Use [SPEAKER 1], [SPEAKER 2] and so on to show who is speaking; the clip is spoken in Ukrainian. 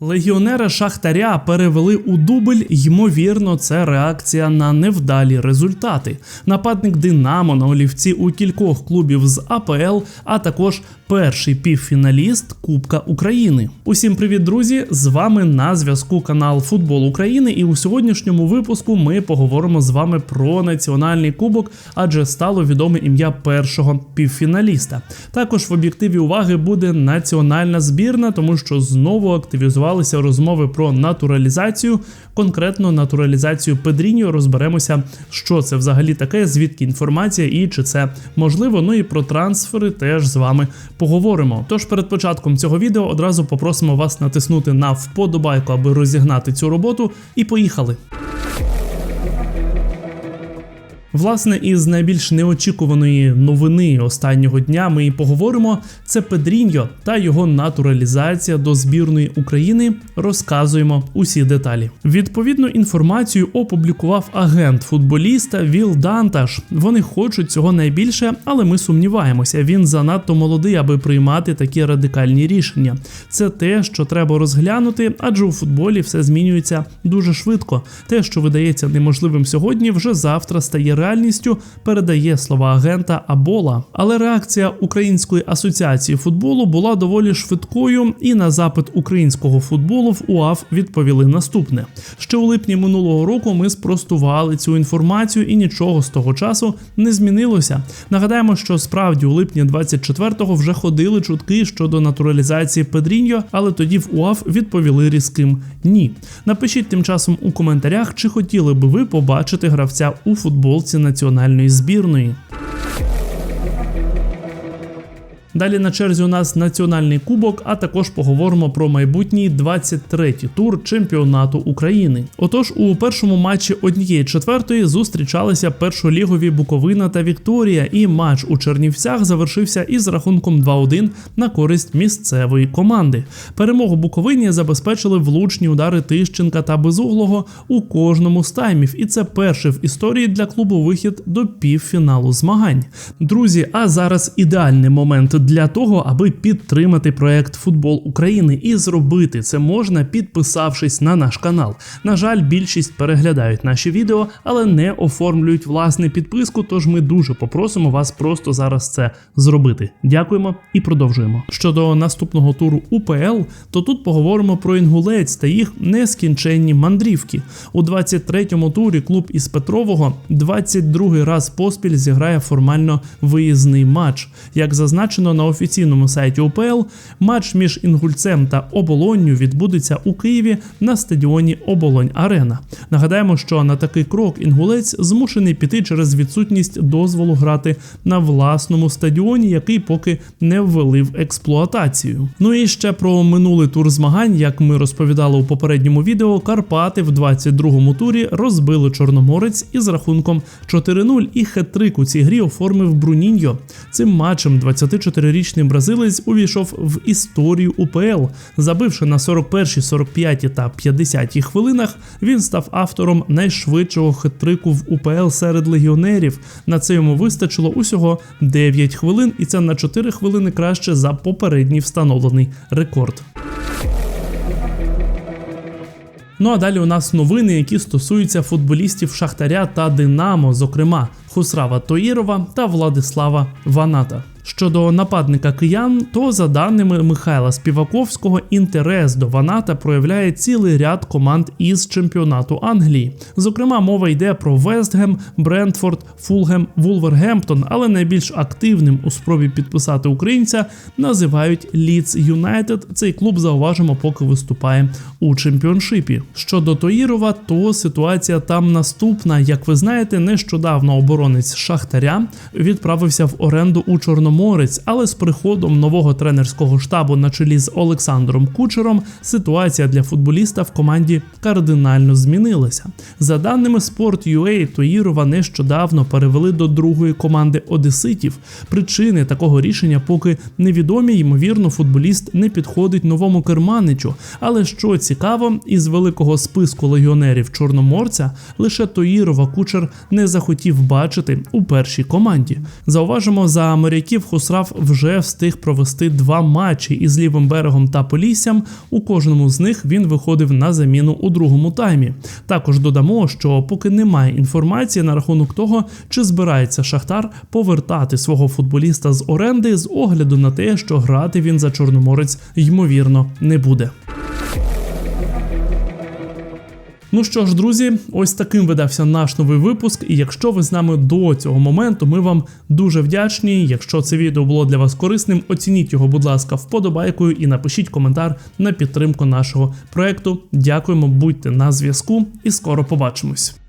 [SPEAKER 1] Легіонера Шахтаря перевели у дубль. Ймовірно, це реакція на невдалі результати. Нападник Динамо на олівці у кількох клубів з АПЛ, а також перший півфіналіст Кубка України. Усім привіт, друзі! З вами на зв'язку канал Футбол України. І у сьогоднішньому випуску ми поговоримо з вами про національний кубок, адже стало відоме ім'я першого півфіналіста. Також в об'єктиві уваги буде національна збірна, тому що знову активізувалися розмови про натуралізацію, конкретно натуралізацію Педріньо. Розберемося, що це взагалі таке, звідки інформація і чи це можливо. Ну і про трансфери теж з вами поговоримо. Тож перед початком цього відео одразу попросимо вас натиснути на вподобайку, аби розігнати цю роботу. І поїхали. Власне, із найбільш неочікуваної новини останнього дня ми і поговоримо. Це Педріньо та його натуралізація до збірної України. Розказуємо усі деталі. Відповідну інформацію опублікував агент футболіста Віл Данташ. Вони хочуть цього найбільше, але ми сумніваємося. Він занадто молодий, аби приймати такі радикальні рішення. Це те, що треба розглянути, адже у футболі все змінюється дуже швидко. Те, що видається неможливим сьогодні, вже завтра стає реальністю, передає слова агента Абола. Але реакція Української асоціації футболу була доволі швидкою, і на запит українського футболу в УАФ відповіли наступне: ще у липні минулого року ми спростували цю інформацію, і нічого з того часу не змінилося. Нагадаємо, що справді у липні 24-го вже ходили чутки щодо натуралізації Педріньо, але тоді в УАФ відповіли різким ні. Напишіть тим часом у коментарях, чи хотіли би ви побачити гравця у футболці національної збірної. Далі на черзі у нас національний кубок, а також поговоримо про майбутній 23-й тур чемпіонату України. Отож, у першому матчі однієї четвертої зустрічалися першолігові Буковина та Вікторія, і матч у Чернівцях завершився із рахунком 2-1 на користь місцевої команди. Перемогу Буковині забезпечили влучні удари Тищенка та Безуглого у кожному з таймів, і це перший в історії для клубу вихід до півфіналу змагань. Друзі, а зараз ідеальний момент для того, аби підтримати проект Футбол України і зробити це можна, підписавшись на наш канал. На жаль, більшість переглядають наші відео, але не оформлюють власне підписку. Тож ми дуже попросимо вас просто зараз це зробити. Дякуємо і продовжуємо. Щодо наступного туру УПЛ, то тут поговоримо про інгулець та їх нескінченні мандрівки. У 23-му турі клуб із Петрового 22-й раз поспіль зіграє формально виїзний матч. Як зазначено на офіційному сайті УПЛ, матч між Інгульцем та Оболонню відбудеться у Києві на стадіоні Оболонь Арена. Нагадаємо, що на такий крок інгулець змушений піти через відсутність дозволу грати на власному стадіоні, який поки не ввели в експлуатацію. Ну і ще про минулий тур змагань, як ми розповідали у попередньому відео, Карпати в 22-му турі розбили Чорноморець із рахунком 4-0 і хет-трик у цій грі оформив Бруніньо. Цим матчем 24-річний бразилець увійшов в історію УПЛ. Забивши на 41, 45 та 50 хвилинах, він став автором найшвидшого хет-трику в УПЛ серед легіонерів. На це йому вистачило усього 9 хвилин, і це на 4 хвилини краще за попередній встановлений рекорд. Ну а далі у нас новини, які стосуються футболістів Шахтаря та Динамо, зокрема Хусрава Тоїрова та Владислава Ваната. Щодо нападника киян, то за даними Михайла Співаковського, інтерес до Ваната проявляє цілий ряд команд із чемпіонату Англії. Зокрема, мова йде про Вестгем, Брентфорд, Фулгем, Вулвергемптон, але найбільш активним у спробі підписати українця називають Ліц Юнайтед. Цей клуб зауважимо, поки виступає у чемпіоншипі. Щодо Тоїрова, то ситуація там наступна. Як ви знаєте, нещодавно оборонець Шахтаря відправився в оренду у Чорному. Чорноморець, але з приходом нового тренерського штабу на чолі з Олександром Кучером ситуація для футболіста в команді кардинально змінилася. За даними Sport.ua, Тоїрова нещодавно перевели до другої команди Одеситів. Причини такого рішення поки невідомі. Ймовірно, футболіст не підходить новому керманичу. Але що цікаво, із великого списку легіонерів Чорноморця лише Тоїрова Кучер не захотів бачити у першій команді. Зауважимо за моряків Хусрав вже встиг провести два матчі із лівим берегом та Поліссям. У кожному з них він виходив на заміну у другому таймі. Також додамо, що поки немає інформації на рахунок того, чи збирається Шахтар повертати свого футболіста з оренди з огляду на те, що грати він за Чорноморець ймовірно не буде. Ну що ж, друзі, ось таким видався наш новий випуск. І якщо ви з нами до цього моменту, ми вам дуже вдячні. Якщо це відео було для вас корисним, оцініть його, будь ласка, вподобайкою і напишіть коментар на підтримку нашого проекту. Дякуємо, будьте на зв'язку і скоро побачимось.